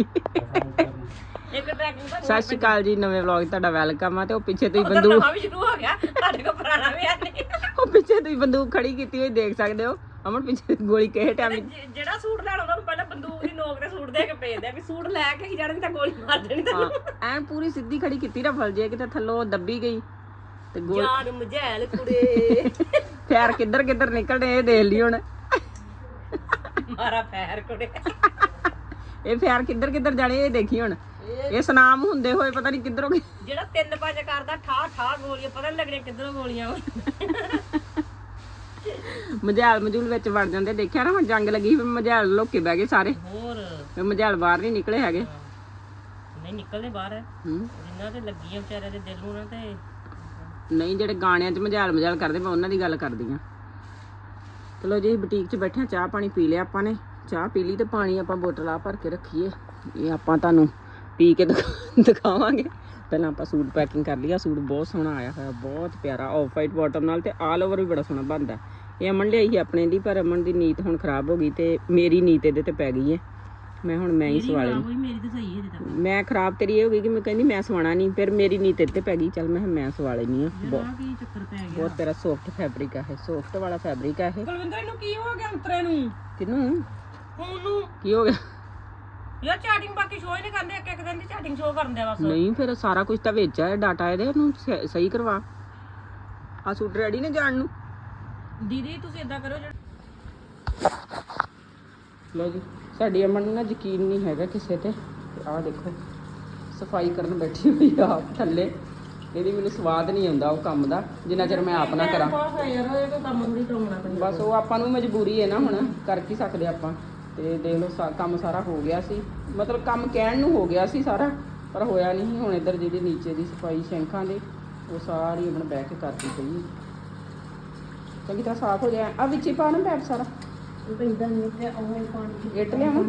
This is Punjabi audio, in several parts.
ਇੱਕ ਟਰੈਕਿੰਗ ਦਾ ਸਤਿ ਸ਼੍ਰੀ ਅਕਾਲ ਜੀ ਨਵੇਂ ਵਲੌਗ ਤੁਹਾਡਾ ਵੈਲਕਮ ਆ ਤੇ ਉਹ ਪਿੱਛੇ ਤੁਸੀਂ ਬੰਦੂਕ ਨਵਾਂ ਵੀ ਸ਼ੁਰੂ ਹੋ ਗਿਆ ਸਾਡੇ ਕੋਲ ਪੁਰਾਣਾ ਵੀ ਹੈ ਨਹੀਂ। ਉਹ ਪਿੱਛੇ ਤੁਸੀਂ ਬੰਦੂਕ ਖੜੀ ਕੀਤੀ ਹੋਈ ਦੇਖ ਸਕਦੇ ਹੋ। ਅਮਨ ਪਿੱਛੇ ਗੋਲੀ ਕਿਸੇ ਟਾਈਮ ਜਿਹੜਾ ਸੂਟ ਲੈਣਾ ਉਹਨਾਂ ਨੂੰ ਪਹਿਲਾਂ ਬੰਦੂਕ ਦੀ ਨੋਕ ਤੇ ਸੂਟ ਦੇ ਕੇ ਭੇਜਦੇ ਆ ਵੀ ਸੂਟ ਲੈ ਕੇ ਹੀ ਜਾਣੀ ਤਾਂ ਗੋਲੀ ਮਾਰ ਦੇਣੀ ਤੈਨੂੰ। ਐਨ ਪੂਰੀ ਸਿੱਧੀ ਖੜੀ ਕੀਤੀ ਰਫਲ ਜੇ ਕਿਤੇ ਥੱਲੋਂ ਦੱਬੀ ਗਈ ਤੇ ਗੋਲ ਜਾਨ ਮਝੈਲ ਕੁੜੇ। ਫੈਰ ਕਿੱਧਰ ਕਿੱਧਰ ਨਿਕਲਣੇ ਇਹ ਦੇਖ ਲਈ ਹੁਣ। ਮਾਰਾ ਪੈਰ ਕੁੜੇ। ਇਹ ਫੈਰ ਕਿੱਧਰ ਕਿੱਧਰ ਜਾਣੇ ਇਹ ਦੇਖੀ ਹੁਣ। ਇਹ ਸੁਨਾਮ ਹੁੰਦੇ ਹੋਏ ਪਤਾ ਨਹੀਂ ਕਿੱਧਰੋਂ ਗਏ। ਜਿਹੜਾ ਤਿੰਨ ਪੰਜ ਕਰਦਾ ਠਾ ਠਾ ਗੋਲੀਆਂ ਪਤਾ ਨਹੀਂ ਲੱਗਣੀਆਂ ਕਿੱਧਰੋਂ ਗੋਲੀਆਂ। ਮਝੈਲ ਮਜੂਲ ਵਿੱਚ ਵੜ ਜਾਂਦੇ ਦੇਖਿਆ ਨਾ ਹੁਣ ਜੰਗ ਲੱਗੀ ਫਿਰ ਮਝੈਲ ਲੋਕੇ ਬਹਿ ਗਏ ਸਾਰੇ। ਹੋਰ। ਫਿਰ ਮਝੈਲ ਬਾਹਰ ਨਹੀਂ ਨਿਕਲੇ ਹੈਗੇ। ਨਹੀਂ ਨਿਕਲਦੇ ਬਾਹਰ। ਹੂੰ। ਜਿੰਨਾ ਤੇ ਲੱਗੀਆਂ ਵਿਚਾਰਿਆਂ ਦੇ ਦਿਲ ਨੂੰ ਨਾ ਤੇ ਨਹੀਂ ਜਿਹੜੇ ਗਾਣਿਆਂ 'ਚ ਮਝਾਲ ਮਝਾਲ ਕਰਦੇ ਮੈਂ ਉਹਨਾਂ ਦੀ ਗੱਲ ਕਰਦੀ ਆ ਚਲੋ ਜੀ ਬੁਟੀਕ 'ਚ ਬੈਠੇ ਆ ਚਾਹ ਪਾਣੀ ਪੀ ਲਿਆ ਆਪਾਂ ਨੇ। ਚਾਹ ਪੀ ਲਈ ਤੇ ਪਾਣੀ ਆਪਾਂ ਬੋਤਲ ਆ ਭਰ ਕੇ ਰੱਖੀਏ। ਇਹ ਆਪਾਂ ਤੁਹਾਨੂੰ ਪੀ ਕੇ ਦਿਖਾ- ਦਿਖਾਵਾਂਗੇ। ਪਹਿਲਾਂ ਆਪਾਂ ਸੂਟ ਪੈਕਿੰਗ ਕਰ ਲਿਆ ਸੂਟ ਬਹੁਤ ਸੋਹਣਾ ਆਇਆ ਹੋਇਆ ਬਹੁਤ ਪਿਆਰਾ ਆਫ ਵਾਈਟ ਬਾਟਮ ਨਾਲ ਤੇ ਆਲ ਓਵਰ ਵੀ ਬੜਾ ਸੋਹਣਾ ਬਣਦਾ। ਇਹ ਅਮਨ ਲਿਆਈ ਸੀ ਆਪਣੇ ਦੀ ਪਰ ਅਮਨ ਦੀ ਨੀਤ ਹੁਣ ਖਰਾਬ ਹੋ ਗਈ ਤੇ ਮੇਰੀ ਨੀਤ ਇਹਦੇ ਤੇ ਪੈ ਗਈ ਹੈ। ਮੈਂ ਹੁਣ ਮੈਂ ਹੀ ਸਵਾਲੇ ਕੋਈ ਮੇਰੀ ਤਾਂ ਸਹੀ ਹੈ ਜਿੱਦਾਂ ਮੈਂ ਖਰਾਬ ਤੇਰੀ ਇਹ ਹੋ ਗਈ ਕਿ ਮੈਂ ਕਹਿੰਦੀ ਮੈਂ ਸਵਾਣਾ ਨਹੀਂ ਫਿਰ ਮੇਰੀ ਨੀਤ ਤੇ ਪੈ ਗਈ। ਚੱਲ ਮੈਂ ਮੈਂ ਸਵਾ ਲੈਣੀ ਆ। ਬਹੁਤ ਕੀ ਚੱਕਰ ਪੈ ਗਿਆ। ਬਹੁਤ ਤੇਰਾ ਸੌਫਟ ਫੈਬਰਿਕ ਆ ਇਹ ਸੌਫਟ ਵਾਲਾ ਫੈਬਰਿਕ ਆ ਇਹ। ਕੁਲਵਿੰਦਰ ਨੂੰ ਕੀ ਹੋ ਗਿਆ ਅੰਤਰੇ ਨੂੰ? ਕਿਨੂੰ? ਉਹਨੂੰ ਕੀ ਹੋ ਗਿਆ? ਯਾਰ ਚੈਟਿੰਗ ਬਾਕੀ ਸ਼ੋਅ ਹੀ ਨਹੀਂ ਕਰਦੇ ਇੱਕ ਇੱਕ ਦਿਨ ਦੀ ਚੈਟਿੰਗ ਸ਼ੋਅ ਕਰਨ ਦੇ ਬਸ। ਨਹੀਂ ਫਿਰ ਸਾਰਾ ਕੁਝ ਤਾਂ ਵਿੱਚ ਆ ਡਾਟਾ ਇਹਦੇ ਨੂੰ ਸ- ਸਹੀ ਕਰਵਾ। ਆ ਸੂਟ ਰੈਡੀ ਨੇ ਜਾਣ ਨੂੰ? ਦੀਦੀ ਤੁਸੀਂ ਇਦਾਂ ਕਰੋ ਜਿਹੜਾ ਲੋ ਜੀ ਸਾਡੀ ਅਮਨ ਨੂੰ ਨਾ ਯਕੀਨ ਨਹੀਂ ਹੈਗਾ ਕਿਸੇ ਤੇ। ਆਹ ਦੇਖੋ ਸਫ਼ਾਈ ਕਰਨ ਬੈਠੀ ਹੋਈ ਆ ਆਪ ਥੱਲੇ। ਇਹਦੀ ਮੈਨੂੰ ਸਵਾਦ ਨਹੀਂ ਆਉਂਦਾ ਉਹ ਕੰਮ ਦਾ ਜਿੰਨਾ ਚਿਰ ਮੈਂ ਆਪ ਨਾ ਕਰਾਂ। ਬਹੁਤ ਹੈ ਯਾਰ ਇਹ ਕੋਈ ਕੰਮ ਥੋੜੀ ਕਰਾਉਣਾ ਪੈਂਦਾ। ਬਸ ਉਹ ਆਪਾਂ ਨੂੰ ਮਜਬੂਰੀ ਹੈ ਨਾ ਹੁਣ ਕਰ ਕੀ ਸਕਦੇ ਆਪਾਂ। ਤੇ ਦੇਖ ਲਓ ਸਾ- ਕੰਮ ਸਾਰਾ ਹੋ ਗਿਆ ਸੀ। ਮਤਲਬ ਕੰਮ ਕਹਿਣ ਨੂੰ ਹੋ ਗਿਆ ਸੀ ਸਾਰਾ ਪਰ ਹੋਇਆ ਨਹੀਂ ਹੁਣ ਇੱਧਰ ਜਿਹੜੀ ਨੀਚੇ ਦੀ ਸਫ਼ਾਈ ਸ਼ੈਂਖਾਂ ਦੇ ਉਹ ਸਾਰੀ ਆਪਣਾ ਬਹਿ ਕੇ ਕਰਦੀ ਪਈ ਹੈ। ਚੰਗੀ ਤਰ੍ਹਾਂ ਸਾਫ਼ ਹੋ ਜਾਏ। ਆ ਵਿੱਚ ਹੀ ਪਾਣਾ ਪੈਪ ਸਾਰਾ। ਪੈਂਦਾ ਨਹੀਂ ਤੇ ਉਹ ਪਾਣੀ ਇੱਟ ਲਿਆਵਾਂ?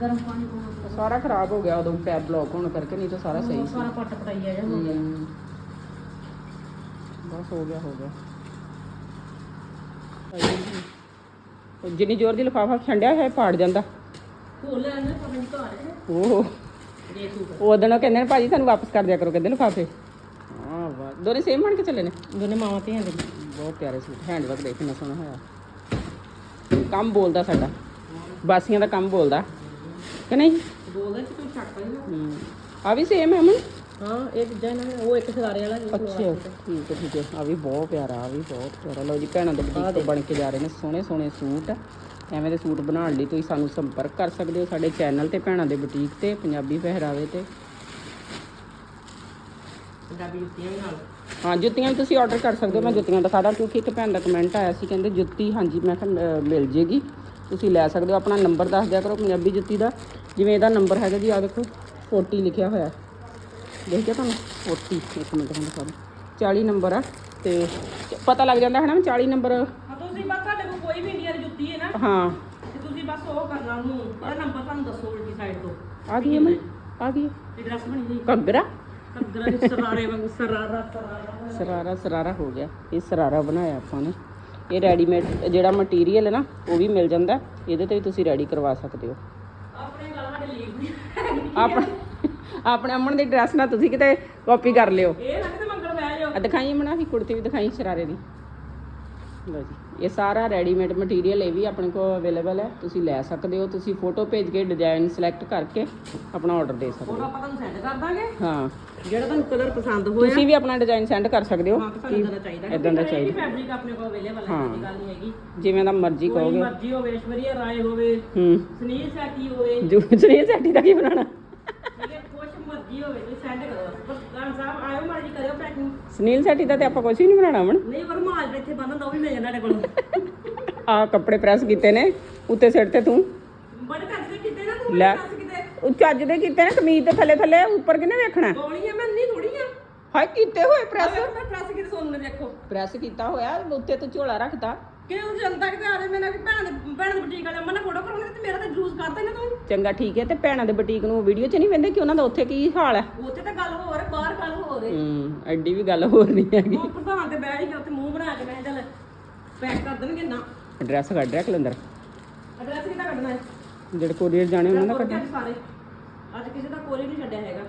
ਗਰਮ ਪਾਣੀ ਪਾਉਣਾ ਉਹ ਸਾਰਾ ਖਰਾਬ ਹੋ ਗਿਆ ਉਦੋਂ ਪੈਪ ਬਲੌਕ ਹੋਣ ਕਰਕੇ ਨਹੀਂ ਤਾਂ ਸਾਰਾ ਸਹੀ ਸੀ। ਸਾਰਾ ਪੱਟ ਪਟਾਈ ਆ ਜਾ ਹਮ। ਬਸ ਹੋ ਗਿਆ ਹੋ ਗਿਆ। ਜਿੰਨੀ ਜ਼ੋਰ ਦੀ ਲਿਫਾਫਾ ਛੰਡਿਆ ਹੈ ਪਾੜ ਜਾਂਦਾ। ਖੋਲ ਨਹੀਂ ਘਰ ਉਹ ਦੇ ਤੂੰ ਉਹ ਦਿਨ ਉਹ ਕਹਿੰਦੇ ਨੇ ਭਾਜੀ ਤੁਹਾਨੂੰ ਵਾਪਸ ਕਰ ਦਿਆ ਕਰੋ ਕਹਿੰਦੇ ਲਿਫਾਫੇ। ਹਾਂ ਵਾਹ। ਦੋਨੇ ਸੇਮ ਬਣ ਕੇ ਚੱਲੇ ਨੇ? ਦੋਨੇ ਮਾਵਾਂ ਧੀਆਂ ਦੇ। ਬਹੁਤ ਪਿਆਰੇ ਸੂਟ ਹੈਂਡ ਵਰਕ ਦੇਖ ਕਿੰਨਾ ਸੋਹਣਾ ਹੋਇਆ। ਕੰਮ ਬੋਲਦਾ ਸਾਡਾ। ਬਾਸੀਆਂ ਦਾ ਕੰਮ ਬੋਲਦਾ। ਕਿ ਨਹੀਂ? ਬੋਲਦਾ ਕਿ ਤੂੰ ਛੱਡ ਪਾਈ। ਆ? ਵੀ ਸੇਮ ਹੈ ਮਨ ਹਾਂ ਇਹ ਚੀਜ਼ਾਂ ਇਹਨਾਂ ਨੇ ਉਹ ਇੱਕ ਵਾਲਾ ਅੱਛਾ ਠੀਕ ਹੈ ਠੀਕ ਹੈ। ਆ ਵੀ ਬਹੁਤ ਪਿਆਰਾ ਆ ਵੀ ਬਹੁਤ ਪਿਆਰਾ। ਲਓ ਜੀ ਭੈਣਾਂ ਦੇ ਬੁਟੀਕ ਤੋਂ ਬਣ ਕੇ ਜਾ ਰਹੇ ਨੇ ਸੋਹਣੇ ਸੋਹਣੇ ਸੂਟ। ਐਵੇਂ ਦੇ ਸੂਟ ਬਣਾਉਣ ਲਈ ਤੁਸੀਂ ਸਾਨੂੰ ਸੰਪਰਕ ਕਰ ਸਕਦੇ ਹੋ ਸਾਡੇ ਚੈਨਲ ਤੇ ਭੈਣਾਂ ਦੇ ਬੁਟੀਕ ਤੇ ਪੰਜਾਬੀ ਪਹਿਰਾਵੇ ਤੇ। ਪੰਜਾਬੀ ਜੁੱਤੀਆਂ ਵੀ ਨਾਲ। ਹਾਂ ਜੁੱਤੀਆਂ ਵੀ ਤੁਸੀਂ ਆਰਡਰ ਕਰ ਸਕਦੇ ਹੋ। ਮੈਂ ਜੁੱਤੀਆਂ ਦਿਖਾ ਦਾਂ ਕਿਉਂਕਿ ਇੱਕ ਭੈਣ ਦਾ ਕਮੈਂਟ ਆਇਆ ਸੀ ਕਹਿੰਦੇ ਜੁੱਤੀ ਹਾਂਜੀ ਮੈਂ ਕਿਹਾ ਮਿਲ ਜੇਗੀ। ਤੁਸੀਂ ਲੈ ਸਕਦੇ ਹੋ ਆਪਣਾ ਨੰਬਰ ਦੱਸ ਦਿਆ ਕਰੋ ਪੰਜਾਬੀ ਜੁੱਤੀ ਦਾ। ਜਿਵੇਂ ਇਹਦਾ ਨੰਬਰ ਹੈਗਾ ਜੀ ਆ ਦੇਖੋ 40 ਲਿਖਿਆ ਹੋਇਆ। ਦੇਖ ਗਿਆ ਤੁਹਾਨੂੰ? 40 ਇੱਕ ਮਿੰਟ ਹੁਣ ਸਭ 40 ਨੰਬਰ ਆ ਤੇ ਪਤਾ ਲੱਗ ਜਾਂਦਾ ਹੈ ਨਾ 40 ਨੰਬਰ? ਹਾਂ ਤੁਸੀਂ ਬਸ ਤੁਹਾਡੇ ਕੋਲ ਕੋਈ ਵੀ ਇੰਡੀਆ ਦੀ ਜੁੱਤੀ ਹੈ ਨਾ। ਹਾਂ। ਤੇ ਤੁਸੀਂ ਬਸ ਉਹ ਕਰਨਾ ਉਹਨੂੰ ਉਹਦਾ ਨੰਬਰ ਤੁਹਾਨੂੰ ਦੱਸੋ ਉਲਟੀ ਸਾਈਡ ਤੋਂ। ਆ ਗਈ ਹੈ ਮੈਂ ਆ ਗਈ। ਇਹ ਡਰੈਸ ਬਣੀ ਹੋਈ। ਘੱਗਰਾ? ਦੇ ਸਰਾਰੇ ਵਾਂਗੂ ਸਰਾਰਾ ਸਰਾਰਾ। ਸਰਾਰਾ ਸਰਾਰਾ ਹੋ ਗਿਆ। ਇਹ ਸਰਾਰਾ ਬਣਾਇਆ ਆਪਾਂ ਨੇ। ਇਹ ਰੈਡੀਮੇਡ ਜਿਹੜਾ ਮਟੀਰੀਅਲ ਹੈ ਨਾ ਉਹ ਵੀ ਮਿਲ ਜਾਂਦਾ। ਇਹਦੇ ਤੇ ਵੀ ਤੁਸੀਂ ਰੈਡੀ ਕਰਵਾ ਸਕਦੇ ਹੋ। ਆਪਣੇ ਗੱਲ ਸਾਡੇ ਲੀਕ ਨਹੀਂ ਆਪਣੇ ਆਪਣੇ ਅਮਨ ਦੀ ਡਰੈਸ ਨਾਲ ਤੁਸੀਂ ਕਿਤੇ ਕਾਪੀ ਕਰ ਲਿਓ। ਇਹ ਨਾ ਕਿਤੇ ਮੰਗਣ ਬਹਿ ਜਾਓ। ਆ ਦਿਖਾਈ ਮਨਾ ਵੀ ਕੁੜਤੀ ਵੀ ਦਿਖਾਈ ਸ਼ਰਾਰੇ ਦੀ। ਲਓ ਜੀ ਇਹ ਸਾਰਾ ਰੈਡੀਮੇਡ ਮਟੀਰੀਅਲ ਇਹ ਵੀ ਆਪਣੇ ਕੋਲ ਅਵੇਲੇਬਲ ਹੈ। ਤੁਸੀਂ ਲੈ ਸਕਦੇ ਹੋ ਤੁਸੀਂ ਫੋਟੋ ਭੇਜ ਕੇ ਡਿਜ਼ਾਈਨ ਸਿਲੈਕਟ ਕਰਕੇ ਆਪਣਾ ਆਰਡਰ ਦੇ ਸਕਦੇ ਉਹ ਹੋ। ਆਪਾਂ ਤੁਹਾਨੂੰ ਸੈਂਡ ਕਰ ਦਾਂਗੇ। ਹਾਂ। ਜਿਹੜਾ ਤੁਹਾਨੂੰ ਕਲਰ ਪਸੰਦ ਹੋਇਆ। ਤੁਸੀਂ ਵੀ ਆਪਣਾ ਡਿਜ਼ਾਈਨ ਸੈਂਡ ਕਰ ਸਕਦੇ ਹੋ। ਹਾਂ ਦਾ ਚਾਹੀਦਾ। ਇਦਾਂ ਦਾ ਚਾਹੀਦਾ। ਫੈਬਰਿਕ ਆਪਣੇ ਕੋਲ ਅਵੇਲੇਬਲ ਹੈ ਕੋਈ ਗੱਲ ਨਹੀਂ ਹੈਗੀ। ਜਿਵੇਂ ਦਾ ਮਰਜ਼ੀ ਕੋਈ ਕਹੋਗੇ। ਮਰਜ਼ੀ ਹੋਵੇ ਐਸ਼ਵਰੀਆ ਰਾਏ ਹੋਵੇ ਹੂੰ। ਸੁਨੀਲ ਸੈਟੀ ਹੋਵੇ। ਜੂਸ ਨਹੀਂ ਸੈਟੀ ਦਾ ਕੀ ਬਣਾਉਣਾ? ਕਰੋ। ਗਾਨ ਸਾਹਿਬ ਆਇਓ ਕਰਿਓ ਪੈਕਿੰਗ ਸੁਨੀਲ ਸੈਟੀ ਦਾ ਤੇ ਆਪਾਂ ਕੁਝ ਵੀ ਨਹੀਂ ਬਣਾਉਣਾ ਮਨ ਨਹੀਂ ਪਰ ਮਾਲ ਇੱਥੇ ਬੰਦ ਹੁੰਦਾ ਉਹ ਵੀ ਮਿਲ ਜਾਂਦਾ ਸਾਡੇ ਕੋਲ। ਆ ਕੱਪੜੇ ਪ੍ਰੈਸ ਕੀਤੇ ਨੇ ਉੱਤੇ ਸਿਰ ਤੇ ਤੂੰ। ਬੜੇ ਕਰਦੇ ਕਿਤੇ ਨਾ ਤੂੰ ਲੈ। ਦੱਸ ਕਿਤੇ। ਉਹ ਚੱਜ ਦੇ ਕੀਤੇ ਨੇ ਕਮੀਜ਼ ਦੇ ਥੱਲੇ ਥੱਲੇ ਉੱਪਰ ਕਿਨੇ ਵੇਖਣਾ? ਗੋਲੀ ਆ ਮੈਂ ਨਹੀਂ ਥੋੜੀ ਆ। ਹਾਏ ਕੀਤੇ ਹੋਏ ਪ੍ਰੈਸ ਅਗਰ ਮੈਂ ਪ੍ਰੈਸ ਕਿਤੇ ਸੋਨੂੰ ਨੇ ਦੇਖੋ। ਪ੍ਰੈਸ ਕੀਤਾ ਹੋਇਆ ਉੱਤੇ ਤੂੰ ਝੋਲਾ ਰੱਖਤਾ। ਕਿ ਉਹ ਜਨਤਾ ਕਿਤੇ ਆ ਰਹੇ ਮੇਰੇ ਨਾਲ ਕਿ ਭੈਣ ਦੇ ਭੈਣ ਦੇ ਬੁਟੀਕ ਵਾਲੇ ਮਨਾ ਨਾ ਤੂੰ ਚੰਗਾ ਠੀਕ ਹੈ ਤੇ ਭੈਣਾਂ ਦੇ ਬੁਟੀਕ ਨੂੰ ਵੀਡੀਓ 'ਚ ਨਹੀਂ ਵੇਂਦੇ ਕਿ ਉਹਨਾਂ ਦਾ ਉੱਥੇ ਕੀ ਹਾਲ ਹੈ? ਉੱਥੇ ਤਾਂ ਗੱਲ ਹੋਰ ਹੈ ਬਾਹਰ ਗੱਲ ਹੋਰ ਹੈ। ਹੂੰ ਐਡੀ ਵੀ ਗੱਲ ਹੋਰ ਨਹੀਂ ਹੈਗੀ। ਉਹ ਪ੍ਰਧਾਨ ਤੇ ਬੈਠ ਗਿਆ ਉੱਥੇ ਮੂੰਹ ਬਣਾ ਕੇ ਮੈਂ ਕਿਹਾ ਚੱਲ। ਪੈਕ ਕਰ ਦੇਣਗੇ ਨਾ। ਐਡਰੈਸ ਕੱਢ ਰਿਹਾ ਕਲੰਦਰ ਐਡਰੈਸ ਕਿੱਦਾਂ ਕੱਢਣਾ ਹੈ? ਜਿਹੜੇ ਕੋਰੀਅਰ ਜਾਣੇ ਉਹਨਾਂ ਦਾ ਕੱਢ ਸਾਰੇ। ਅੱਜ ਕਿਸੇ ਦਾ ਕੋਲ ਹੀ ਨਹੀਂ ਛੱਡਿਆ ਹੈਗਾ।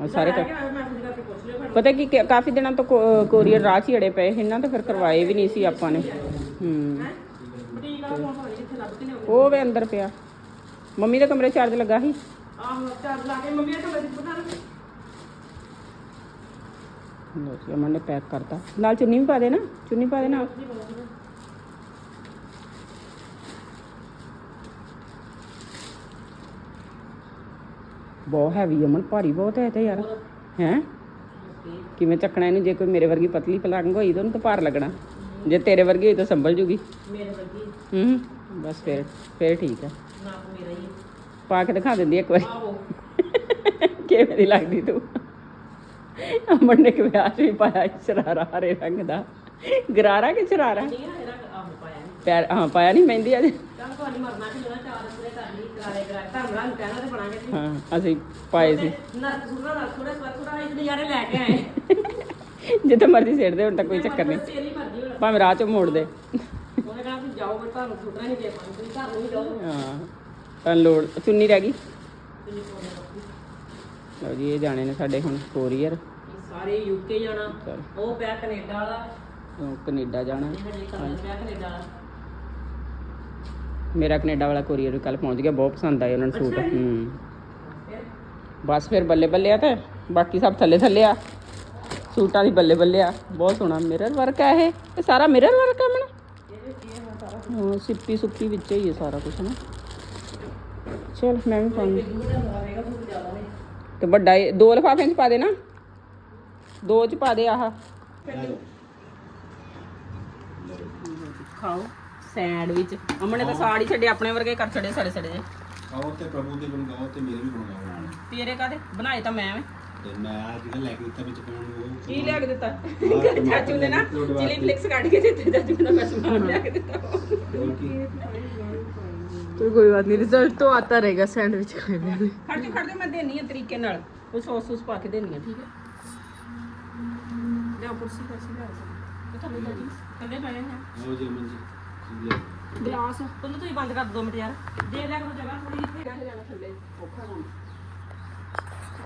ਉਹ ਸਾਰੇ ਕਰ ਮੈਸੇਜ ਕਰਕੇ ਪੁੱਛ ਲਿਓ ਫਿਰ ਪਤਾ ਕੀ ਕਿ- ਕਾਫੀ ਦਿਨਾਂ ਤੋਂ ਕੋਰੀਅਰ ਰਾਹ 'ਚ ਹੀ ਅੜੇ ਪਏ ਸੀ ਨਾ ਤੇ ਫਿਰ ਕਰਵਾਏ ਵੀ ਨਹੀਂ ਸੀ ਆਪਾਂ ਨੇ। ਹੂੰ? ਬੁਟੀਕ ਵਾਲਾ ਫੋਨ ਹੋਣੀ ਕਿੱਥੇ ਲੱਭ ਕੇ ਲਿਆਉਂਦੇ। ਉਹ ਵੇ ਅੰਦਰ ਪਿਆ। ਮੰਮੀ ਦੇ ਕਮਰੇ ਚਾਰਜ ਲੱਗਾ ਸੀ? ਆਹੋ ਚਾਰਜ ਲਾ ਕੇ ਮੰਮੀ ਨੇ ਕਮਰੇ ਚ ਬਣਾ ਲਓ। ਲਓ ਜੀ ਅਮਨ ਨੇ ਪੈਕ ਕਰਤਾ। ਨਾਲ ਚੁੰਨੀ ਵੀ ਪਾ ਦੇ ਨਾ ਚੁੰਨੀ ਪਾ ਦੇ ਨਾਲ। ਬਹੁਤ ਹੈਵੀ ਅਮਨ ਭਾਰੀ ਬਹੁਤ ਹੈ ਤੇ ਯਾਰ। ਹੈ? ਕਿਵੇਂ ਚੱਕਣਾ ਇਹਨੂੰ? ਜੇ ਕੋਈ ਮੇਰੇ ਵਰਗੀ ਪਤਲੀ ਪਲੰਗ ਹੋਈ ਤਾਂ ਉਹਨੂੰ ਤਾਂ ਭਾਰ ਲੱਗਣਾ। ਜੇ ਤੇਰੇ ਵਰਗੀ ਹੋਈ ਤਾਂ ਸੰਭਲ ਜੂਗੀ। ਮੇਰੇ ਵਰਗੀ। ਹੂੰ। ਬਸ ਫਿਰ ਫਿਰ ਠੀਕ ਮੇਰਾ ਹੀ ਪਾ ਕੇ ਦਿਖਾ ਦਿੰਦੀ ਇੱਕ ਵਾਰੀ। ਆਹੋ। ਕਿਵੇਂ ਦੀ ਲੱਗਦੀ ਤੂੰ? ਅਮਨ ਨੇ ਕਿ ਵਿਆਹ 'ਚ ਵੀ ਪਾਇਆ ਸੀ ਸ਼ਰਾਰਾ ਹਰੇ ਰੰਗ ਦਾ। ਗਰਾਰਾ ਕਿ ਸ਼ਰਾਰਾ? ਠੀਕ ਹੈ ਇਹਦਾ ਆਹੋ ਪਾਇਆ ਨੀ। ਪੈਰ ਹਾਂ ਪਾਇਆ ਨਹੀਂ ਮਹਿੰਦੀ ਅੱਜ? ਚੱਲ ਤੁਹਾਨੂੰ ਮਰਨਾ ਕਿ ਜਿਹੜਾ ਚਾਰ ਅਸਰੇ ਕਰ ਲਈ ਕਰਾਰੇ ਕਰਾਰੇ ਤਾਂ ਬਣਾ ਕਹਿਣਾ ਤੇ ਬਣਾਗੇ ਤੇ ਹਾਂ ਅਸੀਂ ਪਾਏ ਸੀ। ਨਰਕ ਸੁਣਾ ਨਰਕ ਥੋੜਾ ਸਵਾ ਥੋੜਾ ਇਸ ਨਜ਼ਾਰੇ ਲੈ ਕੇ ਆਏ। ਜਿੱਥੇ ਮਰਜ਼ੀ ਸਿੱਟਦੇ ਹੁਣ ਤਾਂ ਕੋਈ ਚੱਕਰ ਨਹੀਂ ਤੇਰੀ ਮਰਜ਼ੀ ਹੁਣ। ਭਾਵੇਂ ਰਾਹ 'ਚੋਂ ਮੋੜ ਦੇ। ਕਹਾ ਜਾਓ ਮੈਂ ਤੁਹਾਨੂੰ ਸੁਣਨਾ ਨਹੀਂ ਦੇ ਪਾਉਂਦੀ ਤੁਸੀਂ ਘਰ ਨੂੰ ਹੀ ਜਾਓ। ਹਾਂ ਤਾਂ ਲੋੜ ਚੁੰਨੀ ਰਹਿ ਗਈ? ਤੁਸੀਂ ਕੋਨੇ ਰੱਖੋ। ਲਓ ਜੀ ਇਹ ਜਾਣੇ ਨੇ ਸਾਡੇ ਹੁਣ ਕੋਰੀਅਰ। ਇਹ ਸਾਰੇ ਯੂਕੇ ਜਾਣਾ ਚਲ। ਉਹ ਪਿਆ ਕੈਨੇਡਾ ਵਾਲਾ। ਉਹ ਕੈਨੇਡਾ ਜਾਣਾ। ਇਹ ਹਜੇ ਕਲਰ ਪਿਆ ਕੈਨੇਡਾ ਵਾਲਾ। ਮੇਰਾ ਕੈਨੇਡਾ ਵਾਲਾ ਕੋਰੀਅਰ ਕੱਲ ਪਹੁੰਚ ਗਿਆ ਬਹੁਤ ਪਸੰਦ ਆਏ ਉਹਨਾਂ ਨੂੰ ਸੂਟ। ਹੂੰ। ਫਿਰ? ਬਸ ਫਿਰ ਬੱਲੇ ਬੱਲੇ ਆ ਤੇ ਬਾਕੀ ਸਭ ਥੱਲੇ ਥੱਲੇ ਆ। ਸੂਟਾਂ ਦੀ ਬੱਲੇ ਬੱਲੇ ਆ। ਬਹੁਤ ਸੋਹਣਾ ਮਿਰਰ ਵਰਕ ਆ ਇਹ। ਇਹ ਸਾਰਾ ਮਿਰਰ ਵਰਕ ਆ ਮਨ ਇਹਦੇ ਕੀ ਹੈ ਹੁਣ ਸਾਰਾ ਹਾਂ ਸਿੱਪੀ ਸੁੱਪੀ ਵਿੱਚ ਹੀ ਹੈ ਸਾਰਾ ਕੁਝ ਨਾ। ਚਲ ਮੈਂ ਵੀ ਪਾਉਂਗੀ ਦੂਰ ਦਾ ਹੋਵੇਗਾ ਬਹੁਤ ਜ਼ਿਆਦਾ ਨੇ ਤੇ ਵੱਡਾ ਇਹ- ਦੋ ਲਿਫਾਫਿਆਂ ਚ ਪਾ ਦੇ ਨਾ। ਦੋ ਚ ਪਾ ਦੇ ਆਹ। ਖਾਓ। ਸੈਂਡਵਿਚ। ਅਮਨੇ ਤਾਂ ਸਾੜੀ ਛੱਡੇ ਆਪਣੇ ਵਰਗੇ ਕਰ ਛੱਡੇ ਸੜੇ ਸੜੇ ਜੇ। ਆਓ ਤੇ ਪ੍ਰਭੂ ਦੇ ਗੁਣ ਗਾਓ ਤੇ ਮੇਰੇ ਵੀ ਨਾਲ ਤੇਰੇ ਕਾਦੇ ਬਣਾਏ ਤਾਂ ਮੈਂ ਵੇ। ਤੇ ਮੈਂ ਅੱਜ ਕੱਲ ਲੈ ਕੇ ਦਿੱਤਾ ਵਿੱਚ ਪਾਉਣ ਉਹ ਕੀ ਲਿਆ ਕੇ ਦਿੱਤਾ? ਚਾਚੂ ਨੇ ਨਾ ਚਿਲੀ ਫਲਿਕਸ ਕੱਢ ਕੇ ਦਿੱਤੇ ਚਾਚੂ ਨੇ ਮੈਂ ਸਮਾਨ ਲਿਆ ਕੇ ਦਿੱਤਾ। ਹੋਰ ਕੀ? ਤੋ ਕੋਈ ਬਾਤ ਨਹੀਂ ਰਿਜ਼ਲਟ ਤੋਂ ਆਤਾ ਰਹੇਗਾ ਸੈਂਡਵਿਚ ਖਾਏ ਨੇ ਖੜ ਜਾ ਖੜ ਜਾ ਮੈਂ ਦੇਣੀ ਆ ਤਰੀਕੇ ਨਾਲ। ਉਹ ਸੌਸ ਸੌਸ ਪਾ ਕੇ ਦੇਣੀ ਆ ਠੀਕ ਹੈ ਲੈ ਕੁਰਸੀ ਕੁਰਸੀ ਲੈ ਆ ਥੱਲੇ ਲੈ ਜੀ ਥੱਲੇ ਬਣੇ ਆ ਉਹ ਜੀ ਮਨ ਗਲਾਸ। ਤੁਹਾਨੂੰ ਤੁਸੀਂ ਬੰਦ ਕਰ ਦੋ ਮਿੰਟ ਯਾਰ। ਦੇ ਲੈ ਕਰੋ ਜਗ੍ਹਾ ਥੋੜੀ ਇੱਥੇ ਰਹਿ ਥੱਲੇ ਔਖਾ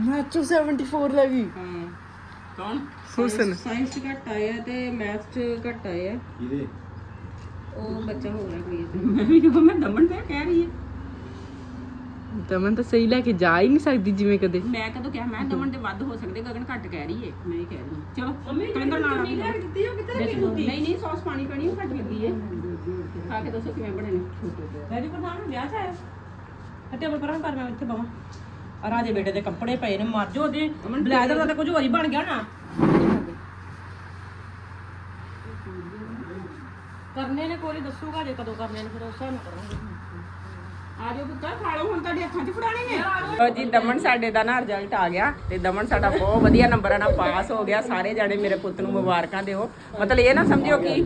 ਮੈਂ 274 ਲੈ ਗਈ। ਹਾਂ। ਕੌਣ? ਹੁਸਨ ਸਾਇੰਸ ਚ ਘੱਟ ਆਇਆ ਤੇ ਮੈਥ ਚ ਘੱਟ ਆਇਆ। ਇਹਦੇ ਉਹ ਬੱਚਾ ਹੋ ਗਿਆ ਕੋਈ। ਮੈਂ ਵੀ ਉਹ ਮੈਂ ਦਮਨ ਤੇ ਕਹਿ ਰਹੀ ਹਾਂ। ਦਮਨ ਤਾਂ ਸਹੀ ਲੈ ਕੇ ਜਾ ਹੀ ਨਹੀਂ ਸਕਦੀ ਜਿਵੇਂ ਕਦੇ। ਮੈਂ ਕਦੋਂ ਕਿਹਾ ਮੈਂ ਦਮਨ ਦੇ ਵੱਧ ਹੋ ਸਕਦੇ ਗਗਨ ਘੱਟ ਕਹਿ ਰਹੀ ਏ ਮੈਂ ਹੀ ਕਹਿ ਰਹੀ ਚਲੋ ਕਲਿੰਦਰ ਨਾਲ ਨਹੀਂ ਘੱਟ ਦਿੱਤੀ ਉਹ ਕਿੱਧਰ ਗਈ ਹੁੰਦੀ ਨਹੀਂ ਨਹੀਂ ਸੌਸ ਪਾਣੀ ਪਾਣੀ ਉਹ ਘੱਟ ਲੱਗੀ ਏ ਖਾ ਕੇ ਦੱਸੋ ਕਿਵੇਂ ਬਣੇ ਨੇ ਵੈਰੀ ਪ੍ਰਧਾਨ ਵਿਆਹ ਚ ਆਇਆ। ਹੱਟੇ ਬਲ ਪਰਾਂ ਕਰ ਮੈਂ ਇੱਥੇ ਬਾਵਾਂ। ਆ ਰਾਜੇ ਬੇਟੇ ਦੇ ਕੱਪੜੇ ਪਏ ਨੇ ਮਰ ਜੋ ਉਹਦੇ। ਬਲੈਜ਼ਰ ਦਾ ਤਾਂ ਕੁਝ ਹੋਰ ਹੀ ਬਣ ਗਿਆ ਨਾ। ਕਰਨੇ ਨੇ ਕੋਈ ਦੱਸੂਗਾ ਜੇ ਕਦੋਂ ਕਰਨੇ ਨੇ ਫਿਰ ਉਸ ਹਿਸਾਬ ਨਾਲ ਕਰਾਂਗੇ। ਆ ਜਾਓ ਪੁੱਤਰ ਖਾ ਲਓ ਹੁਣ ਤੁਹਾਡੇ ਹੱਥਾਂ 'ਚ ਫੜਾਣੇ ਨੇ। ਜੀ ਦਮਨ ਸਾਡੇ ਦਾ ਨਾ ਰਿਜ਼ਲਟ ਆ ਗਿਆ ਤੇ ਦਮਨ ਸਾਡਾ ਬਹੁਤ ਵਧੀਆ ਨੰਬਰਾਂ ਨਾਲ ਪਾਸ ਹੋ ਗਿਆ। ਸਾਰੇ ਜਾਣੇ ਮੇਰੇ ਪੁੱਤ ਨੂੰ ਮੁਬਾਰਕਾਂ ਦਿਓ। ਮਤਲਬ ਇਹ ਨਾ ਸਮਝਿਓ ਕਿ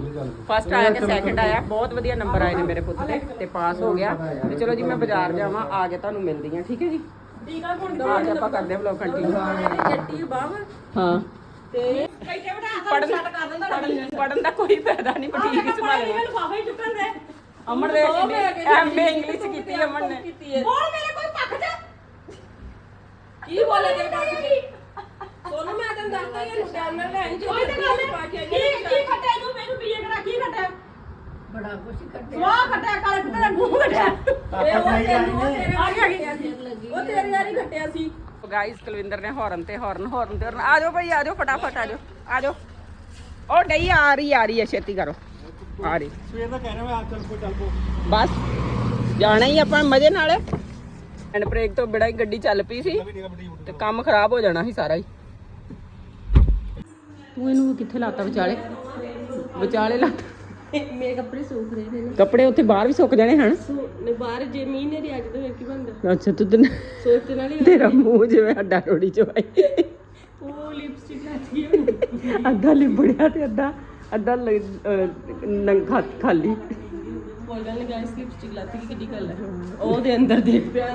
ਫਸਟ ਆਇਆ ਕਿ ਸੈਕੰਡ ਆਇਆ। ਬਹੁਤ ਵਧੀਆ ਨੰਬਰ ਆਏ ਨੇ ਮੇਰੇ ਪੁੱਤ ਦੇ ਤੇ ਪਾਸ ਹੋ ਗਿਆ। ਤੇ ਚਲੋ ਜੀ ਮੈਂ ਬਾਜ਼ਾਰ ਜਾਵਾਂ ਆ ਕੇ ਤੁਹਾਨੂੰ ਮਿਲਦੀ ਹਾਂ ਠੀਕ ਹੈ ਜੀ? ਟੀਕਾ ਕੋਣ ਤਾਂ ਅੱਜ ਆਪਾਂ ਕਰਦੇ ਵਲੌਗ ਕੰਟੀਨਿਊ ਜੱਟੀ ਬਾਹ ਹਾਂ। ਤੇ ਇੱਥੇ ਬਿਠਾ ਪੜਨ ਛੱਡ ਕਰ ਦਿੰਦਾ ਪੜਨ ਦਾ। ਕੋਈ ਫਾਇਦਾ ਨਹੀਂ ਬੁਟੀਕ ਸੰਭਾਲਣਾ ਲਿਫਾਫੇ ਚੁੱਕਣ ਦੇ। ਅਮਨ ਦੇ ਐਮਏ ਇੰਗਲਿਸ਼ ਕੀਤੀ ਅਮਨ ਨੇ। ਬੋਲ ਮੇਰੇ ਕੋਈ ਪੱਖ ਚ। ਕੀ ਬੋਲੇ ਤੇ ਦੱਸ ਕੇ ਸੋਨੂੰ ਮੈਂ ਤੈਨੂੰ ਦੱਸਦਾ ਇਹ ਲੁਟਿਆਣਾ ਲੈ ਆਈ ਜੋ ਪਾ ਕੇ ਕੀ ਕੀ ਖੱਟਿਆ ਤੂੰ? ਮੈਨੂੰ ਬੀਏ ਕਰਾ ਕੀ ਖੱਟਿਆ? ਬੜਾ ਕੁਛ ਖੱਟਿਆ। ਵਾਹ ਖੱਟਿਆ ਕਾਲੇ ਤੇਰਾ ਮੂੰਹ ਖੱਟਿਆ। ਇਹ ਉਹ ਤੈਨੂੰ ਉਹ ਤੇਰੇ ਆ ਗਿਆ ਉਹ ਤੇਰੇ ਯਾਰੀ ਖੱਟਿਆ ਸੀ। ਗਾਇਸ ਕੁਲਵਿੰਦਰ ਨੇ ਹਾਰਨ ਤੇ ਹਾਰਨ ਹਾਰਨ ਤੇ ਹਾਰਨ ਆ ਜਾਓ ਭਾਈ ਆ ਜਾਓ ਫਟਾਫਟ ਆ ਜਾਓ ਆ ਜਾਓ। ਉਹ ਡਈ ਆ ਰਹੀ ਆ ਰਹੀ ਹੈ ਛੇਤੀ ਕਰੋ। ਆ ਰਹੀ। ਸਵੇਰ ਦਾ ਕਹਿ ਰਿਹਾ ਮੈਂ ਆ ਚੱਲ ਪੋ ਚੱਲ ਪੋ। ਬਸ ਜਾਣਾ ਹੀ ਆਪਾਂ ਮਜ਼ੇ ਨਾਲ। ਐਂਡ ਬ੍ਰੇਕ ਤੋਂ ਬਿੜਾ ਹੀ ਗੱਡੀ ਚੱਲ ਪਈ ਸੀ ਤੇ। ਕੰਮ ਖਰਾਬ ਹੋ ਜਾਣਾ ਸੀ ਸਾਰਾ ਹੀ। ਤੂੰ ਇਹਨੂੰ ਕਿੱਥੇ ਲਾਤਾ ਵਿਚਾਲੇ? ਵਿਚਾਲੇ ਲਾਤਾ। ਮੇਰੇ ਕੱਪੜੇ ਸੁੱਕ ਰਹੇ ਨੇ। ਨਾ ਕੱਪੜੇ ਉੱਥੇ ਬਾਹਰ ਵੀ ਸੁੱਕ ਜਾਣੇ ਹਨ? ਸੋ ਨੇ ਬਾਹਰ ਜੇ ਮੀਂਹ ਨੇ ਅੱਜ ਤਾਂ ਫਿਰ ਕੀ ਬਣਦਾ ਅੱਛਾ ਤੂੰ ਤੇ ਸੋਚਣ ਵਾਲੀ ਗੱਲ ਤੇਰਾ ਮੂੰਹ ਜਿਵੇਂ ਅੱਡਾ ਰੋੜੀ ਚਵਾਈ ਉਹ ਲਿਪਸਟਿਕ ਗਈ ਹੋਣੀ ਅੱਧਾ ਲਿਬੜਿਆ ਤੇ ਅੱਧਾ ਅੱਧਾ ਲ- ਅਹ ਨੰਗਾ ਖਾਲੀ। ਬੋਲਣ ਲੱਗਾ ਇਸ ਲਿਪਸਟਿਕ ਲੱਗ ਗਈ ਕਿੱਡੀ ਗੱਲ ਹੈ? ਉਹਦੇ ਅੰਦਰ ਦੇਖ ਪਿਆ।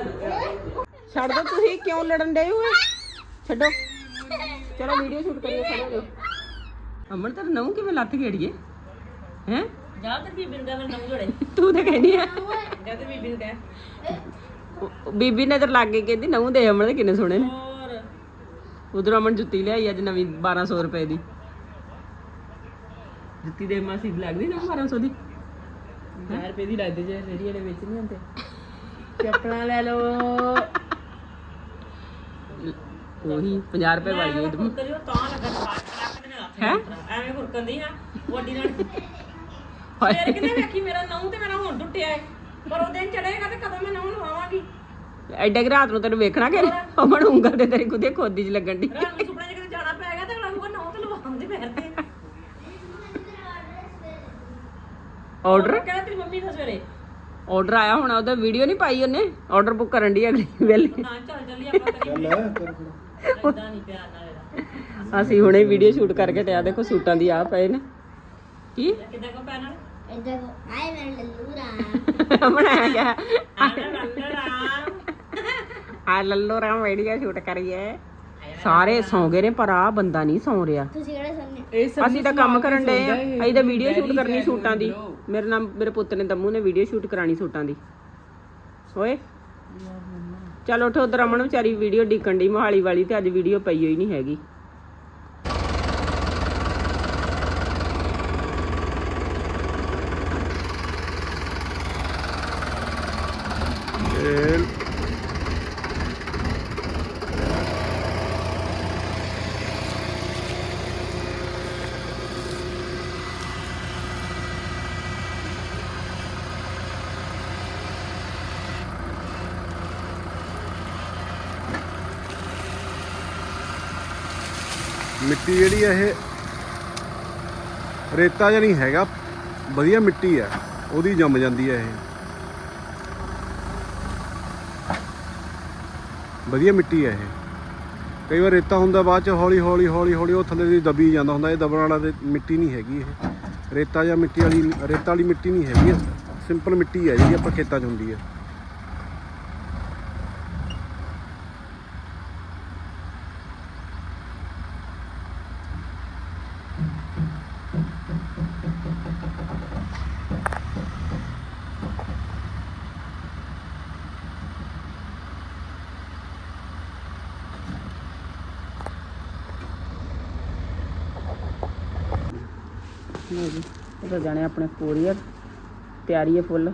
ਛੱਡ ਦੋ ਤੁਸੀਂ ਕਿਉਂ ਲੜਨ ਡਏ ਹੋਏ ਛੱਡੋ। ਚਲੋ ਵੀਡੀਓ ਸ਼ੂਟ ਕਰੀਏ ਹੋ ਜਾਓ ਅਮਨ ਤੇਰਾ ਨਹੁੰ ਕਿਵੇਂ ਲੱਤ ਗੇੜੀਏ ਹੈ? ਜਾ ਤੇ ਬੀਬੀ ਨੂੰ ਕਹਿ ਨੰਗ ਜੋੜੇ। ਤੂੰ ਤਾਂ ਕਹਿੰਦੀ ਆ। ਜਾ ਤੇ ਬੀਬੀ ਨੂੰ ਕਹਿ। ਉਹ- ਬੀਬੀ ਨੇ ਤਾਂ ਲੱਗ ਕਹਿੰਦੀ ਨਹੁੰ ਦੇ ਅਮਨ ਦੇ ਕਿੰਨੇ ਸੋਹਣੇ ਨੇ। ਹੋਰ। ਉਧਰ ਅਮਨ ਜੁੱਤੀ ਲਿਆਈ ਅੱਜ ਨਵੀਂ 1200 ਰੁਪਏ ਦੀ। ਜੁੱਤੀ ਦੇ ਮਾਸੀ ਦੀ ਲੱਗਦੀ ਨਾ 1200 ਦੀ? 10 ਰੁਪਏ ਦੀ ਲੱਗਦੀ ਜੇ ਰੇੜੀ ਵਾਲੇ ਵਿੱਚ ਨਹੀਂ ਹੁੰਦੇ ਚੱਪਲਾਂ ਲੈ ਲਓ। ਉਹੀ 50 ਰੁਪਏ ਵਾਲੀ ਹੈ ਕਰਿਓ ਤਾਂ ਲੱਗਾ ਲੱਕ ਦੇ ਹੱਥ ਹੈ ਐਵੇਂ ਹੁਰਕੰਦੀ ਆ ਵੱਡੀ ਨਾਲ ਫਿਰ ਕਿਤੇ ਵੇਖੀ ਮੇਰਾ ਨਹੁੰ ਤੇ ਮੇਰਾ ਹੁਣ ਟੁੱਟਿਆ ਏ ਪਰ ਉਹ ਦਿਨ ਚੜੇਗਾ ਤੇ ਕਦੋਂ ਮੈਂ ਨਹੁੰ ਲਵਾਵਾਂਗੀ ਐਡਾ ਕਿ ਰਾਤ ਨੂੰ ਤੈਨੂੰ ਵੇਖਣਾ ਕਿ ਅਮਨ ਉਂਗਲ ਤੇ ਤੇਰੀ ਕੁਦੇ ਖੋਦੀ ਚ ਲੱਗਣ ਦੀ ਰਾਤ ਨੂੰ ਸੁਪਨੇ 'ਚ ਕਿਤੇ ਜਾਣਾ ਪੈ ਗਿਆ ਤੇ ਅਗਲਾ ਕਹੂਗਾ ਨਹੁੰ ਤੇ ਲਵਾਉਂਦੇ ਪੈਰ ਤੇ ਆਰਡਰ ਕਹਿੰਦਾ ਤੇਰੀ ਮੰਮੀ ਦਾ ਸਵੇਰੇ। ਆਰਡਰ ਆਇਆ ਹੋਣਾ ਉਹਦਾ ਵੀਡੀਓ ਨਹੀਂ ਪਾਈ ਉਹਨੇ? ਆਰਡਰ ਬੁੱਕ ਕਰਨ ਦੀ ਅਗਲੀ ਵੇਲੇ। ਨਾ ਚੱਲ ਜਲਦੀ ਆਪਾਂ ਕਰੀਏ। ਲੈ ਕਰ ਫਿਰ ਇਦਾਂ ਨਹੀਂ ਪਿਆਰ ਨਾਲ ਇਹਦਾ। ਅਸੀਂ ਹੁਣੇ ਵੀਡੀਓ ਸ਼ੂਟ ਕਰਕੇ ਟਿਆ ਦੇਖੋ ਸੂਟਾਂ ਦੀ ਆ ਪਏ ਨੇ। ਕੀ? ਕਿੱਦਾਂ ਕੋ ਪੈਣਾ ਆ ਲੱਲੋ ਰਾਮ ਵੀਡੀਓ ਸ਼ੂਟ ਕਰੀਏ ਸਾਰੇ ਸੌਂ ਗਏ ਨੇ ਪਰ ਆ ਬੰਦਾ ਨਹੀਂ ਸੌਂ ਰਿਹਾ ਤੁਸੀਂ ਕਿਹੜੇ ਸੁਣਨੇ ਅਸੀਂ ਤਾਂ ਕੰਮ ਕਰਨ ਆ ਅਸੀਂ ਤਾਂ ਵੀਡੀਓ ਸ਼ੂਟ ਕਰਨੀ ਸੂਟਾਂ ਦੀ ਮੇਰੇ ਨਾਲ ਮੇਰੇ ਪੁੱਤ ਨੇ ਦਮੂ ਨੇ ਵੀਡੀਓ ਸ਼ੂਟ ਕਰਾਣੀ ਸੂਟਾਂ ਦੀ ਓਏ ਚਲ ਉਠੋ ਉਧਰ ਅਮਨ ਵਿਚਾਰੀ ਵੀਡੀਓ ਡੀਕਣ ਦੀ ਮੋਹਾਲੀ ਵਾਲੀ ਤੇ ਅੱਜ ਵੀਡੀਓ ਪਈ ਹੋਈ ਨਹੀਂ ਹੈਗੀ ਮਿੱਟੀ ਜਿਹੜੀ ਆ ਇਹ ਰੇਤਾ ਜਿਹਾ ਨਹੀਂ ਹੈਗਾ, ਵਧੀਆ ਮਿੱਟੀ ਆ, ਉਹਦੀ ਜੰਮ ਜਾਂਦੀ ਆ ਇਹ। ਵਧੀਆ ਮਿੱਟੀ ਆ ਇਹ। ਕਈ ਵਾਰ ਰੇਤਾ ਹੁੰਦਾ ਬਾਅਦ ਚ ਹੌਲੀ ਹੌਲੀ ਹੌਲੀ ਹੌਲੀ ਉਹ ਥੱਲੇ ਦੀ ਦਬੀ ਜਾਂਦਾ ਹੁੰਦਾ, ਇਹ ਦਬਣ ਵਾਲਾ ਤੇ ਮਿੱਟੀ ਨਹੀਂ ਹੈਗੀ ਇਹ। ਰੇਤਾ ਜਾਂ ਮਿੱਟੀ ਵਾਲੀ, ਰੇਤਾ ਵਾਲੀ ਮਿੱਟੀ ਨਹੀਂ ਹੈਗੀ ਸਿੰਪਲ ਮਿੱਟੀ ਹੈ ਜਿਹੜੀ ਆਪਾਂ ਖੇਤਾਂ 'ਚ ਹੁੰਦੀ ਹੈ ਲਓ ਜੀ। ਤਾਂ ਜਾਣੇ ਆਪਣੇ ਕੋਰੀਅਰ ਤਿਆਰੀ ਹੈ ਫੁੱਲ।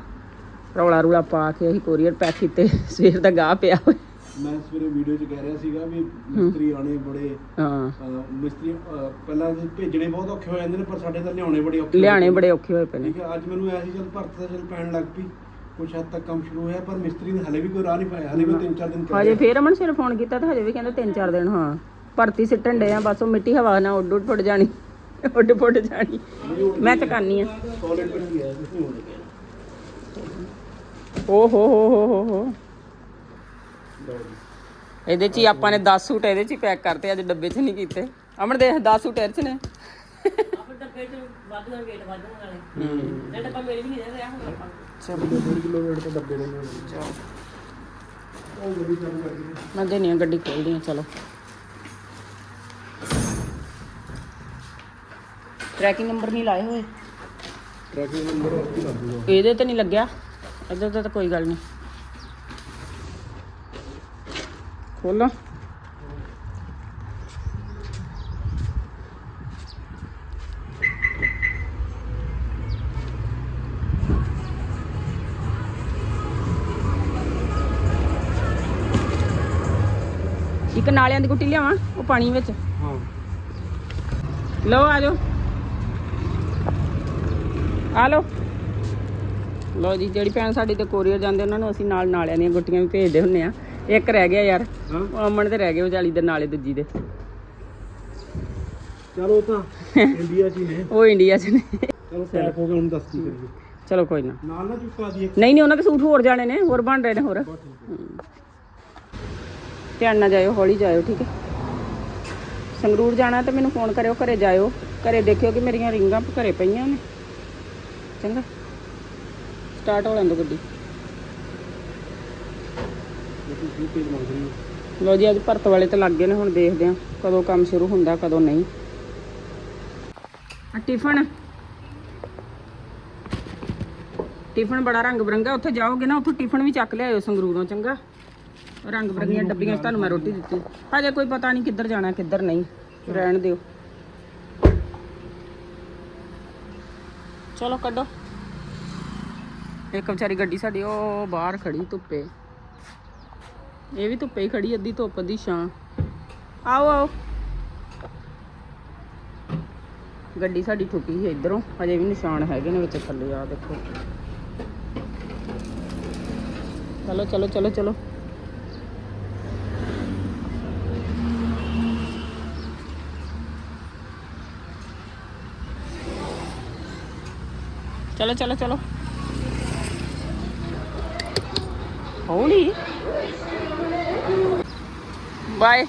ਰੌਲਾ ਰੂਲਾ ਪਾ ਕੇ ਅਸੀਂ ਕੋਰੀਅਰ ਪੈਕ ਕੀਤੇ। ਸਵੇਰ ਦਾ ਗਾਹ ਪਿਆ ਹੋਇਆ। ਮੈਂ ਸਵੇਰੇ ਵੀਡੀਓ 'ਚ ਕਹਿ ਰਿਹਾ ਸੀਗਾ ਵੀ ਮਿਸਤਰੀ ਆਣੇ ਬੜੇ। ਹਾਂ। ਮਿਸਤਰੀ ਪਹਿਲਾਂ ਜੀ ਭੇਜਣੇ ਬਹੁਤ ਔਖੇ ਹੋ ਜਾਂਦੇ ਨੇ ਪਰ ਸਾਡੇ ਤਾਂ ਲਿਆਉਣੇ ਬੜੇ ਔਖੇ ਲਿਆਣੇ ਬੜੇ ਔਖੇ ਹੋਏ ਪਏ ਨੇ। ਠੀਕ ਹੈ ਅੱਜ ਮੈਨੂੰ ਐਸੀ ਚੱਲ ਭਰਤ ਦਾ ਚੱਲ ਪੈਣ ਲੱਗ ਪਈ। ਕੁਛ ਹੱਦ ਤੱਕ ਕੰਮ ਸ਼ੁਰੂ ਹੋਇਆ ਪਰ ਮਿਸਤਰੀ ਨੇ ਹਲੇ ਵੀ ਕੋਈ ਰਾਹ ਨਹੀਂ ਪਾਇਆ। ਹਲੇ ਵੀ 3-4 ਦਿਨ ਹਜੇ ਫੇਰ ਅਮਨ ਸਿਰ ਫੋਨ ਕੀਤਾ ਤਾਂ ਹਜੇ ਵੀ ਕਹਿੰਦੇ ਤਿੰਨ ਚਾਰ ਦਿਨ ਹਾਂ। ਭਰਤੀ ਸਿੱਟਣ ਡੇ ਆ ਬਸ ਉਹ ਮਿੱਟੀ ਹਵਾ ਨਾਲ ਉੱਡ ਉੱਡ ਫੁੱਟ ਜਾਣੀ। ਉੱਡ ਫੁੱਟ ਜਾਣੀ। ਮੈਂ ਚਕਾਨੀ ਆ। ਸੋਲਿਡ ਬਣ ਓ ਹੋ ਹੋ ਹੋ ਹੋ ਹੋ। ਇਹਦੇ ਚ ਹੀ ਆਪਾਂ ਨੇ 10 ਸੂਟ ਇਹਦੇ ਚ ਹੀ ਪੈਕ ਕਰਤੇ ਅੱਜ ਡੱਬੇ ਚ ਨਹੀਂ ਕੀਤੇ। ਅਮਨ ਦੇਖ 10 ਸੂਟ ਇਹਦੇ ਚ ਨੇ। ਆਪਣੇ ਡੱਬੇ 'ਚ ਵਾਧੂ ਦਾ ਵੇਟ ਵਾਧੂ ਵਾਲੇ। ਇਹ ਡੱਬਾ ਮੇਰੇ ਵੀ ਨਹੀਂ ਦੇ ਰਿਹਾ ਹੁਣ ਆਪਾਂ। ਚਲੋ। 1.5 ਕਿਲੋ ਵੇਟ ਤੇ ਡੱਬੇ ਨੇ ਉਹ ਗੱਡੀ ਚਾਲੂ ਕਰ ਦਿੱਤੀ ਮੈਂ ਦੇਣੀ ਆ ਗੱਡੀ ਖੋਲਦੀ ਆ ਚਲੋ। ਟਰੈਕਿੰਗ ਨੰਬਰ ਨਹੀਂ ਲਾਏ ਹੋਏ। ਟਰੈਕਿੰਗ ਨੰਬਰ ਉੱਥੇ ਲੱਗ ਜੂਗਾ ਇਹਦੇ ਤੇ ਨਹੀਂ ਲੱਗਿਆ। ਇੱਧਰ ਤੇ ਤਾਂ ਕੋਈ ਗੱਲ ਨਹੀਂ। ਖੋਲੋ। ਇੱਕ ਨਾਲਿਆਂ ਦੀ ਗੁੱਟੀ ਲਿਆਵਾਂ ਉਹ ਪਾਣੀ ਵਿੱਚ। ਹਾਂ। ਲਓ ਆ ਜਾਓ। ਆ ਲਓ। ਲਓ ਜੀ ਜਿਹੜੀ ਭੈਣ ਸਾਡੀ ਤੇ ਕੋਰੀਅਰ ਜਾਂਦੇ ਉਹਨਾਂ ਨੂੰ ਅਸੀਂ ਨਾਲ ਨਾਲਿਆਂ ਦੀਆਂ ਗੁੱਟੀਆਂ ਵੀ ਭੇਜਦੇ ਹੁੰਨੇ ਆ। ਇੱਕ ਰਹਿ ਗਿਆ ਯਾਰ ਉਹ ਅਮਨ ਤੇ ਰਹਿ ਗਏ ਵਿਚਾਲੀ ਦੇ ਨਾਲੇ ਦੂਜੀ ਦੇ। ਚਲੋ ਤਾਂ ਇੰਡੀਆ 'ਚ ਹੀ ਨੇ। ਉਹ ਇੰਡੀਆ 'ਚ ਨੇ। ਚਲੋ ਪੈਕ ਹੋ ਗਿਆ ਹੁਣ ਦੱਸ ਕੀ ਕਰੀਏ। ਚਲੋ ਕੋਈ ਨਾ। ਨਾਲ ਨਾ ਚੁੱਕਾ ਦੀਏ ਨਹੀਂ ਨਹੀਂ ਉਹਨਾਂ ਦੇ ਸੂਟ ਹੋਰ ਜਾਣੇ ਨੇ ਹੋਰ ਬਣ ਰਹੇ ਨੇ ਹੋਰ। ਧਿਆਨ ਨਾਲ ਜਾਇਓ ਹੌਲੀ ਜਾਇਓ ਠੀਕ ਹੈ। ਸੰਗਰੂਰ ਜਾਣਾ ਤੇ ਮੈਨੂੰ ਫੋਨ ਕਰਿਓ ਘਰੇ ਜਾਇਓ। ਘਰੇ ਦੇਖਿਓ ਕਿ ਮੇਰੀਆਂ ਰਿੰਗਾਂ ਘਰੇ ਪਈਆਂ ਨੇ। ਚੰਗਾ। ਸਟਾਰਟ ਹੋ ਲੈਂਦੋ ਗੱਡੀ। ਲੋ ਜੀ ਅੱਜ ਭਰਤ ਵਾਲੇ ਤੇ ਲੱਗ ਗਏ ਨੇ ਹੁਣ ਦੇਖਦੇ ਆ ਕਦੋਂ ਕੰਮ ਸ਼ੁਰੂ ਹੁੰਦਾ ਕਦੋਂ ਨਹੀਂ। ਆ ਟਿਫਨ। ਟਿਫਨ ਬੜਾ ਰੰਗ ਬਰੰਗਾ ਉੱਥੇ ਜਾਓਗੇ ਨਾ ਉੱਥੋਂ ਟਿਫਨ ਵੀ ਚੱਕ ਲਿਆਇਓ ਸੰਗਰੂਰੋਂ ਚੰਗਾ। ਰੰਗ ਬਰੰਗੀਆਂ ਡੱਬੀਆਂ 'ਚ ਤੁਹਾਨੂੰ ਮੈਂ ਰੋਟੀ ਦਿੱਤੀ। ਹਜੇ ਕੋਈ ਪਤਾ ਨਹੀਂ ਕਿੱਧਰ ਜਾਣਾ ਕਿੱਧਰ ਨਹੀਂ। ਰਹਿਣ ਦਿਓ। ਚਲੋ ਕੱਢੋ। ਇੱਕ ਵਿਚਾਰੀ ਗੱਡੀ ਸਾਡੀ, ਉਹ ਬਾਹਰ ਖੜੀ ਧੁੱਪੇ। ਇਹ ਵੀ ਧੁੱਪੇ ਹੀ ਖੜੀ, ਅੱਧੀ ਧੁੱਪ ਦੀ ਛਾਂ। ਆਓ ਆਓ। ਗੱਡੀ ਸਾਡੀ ਠੁੱਕੀ ਸੀ ਇਧਰੋਂ, ਹਜੇ ਵੀ ਨਿਸ਼ਾਨ ਹੈਗੇ ਨੇ ਵਿੱਚ ਥੱਲੇ ਆ ਦੇਖੋ। ਚਲੋ ਚਲੋ ਚਲੋ ਚਲੋ। ਚਲੋ ਚਲੋ ਚਲੋ ਹੌਲੀ ਬਾਏ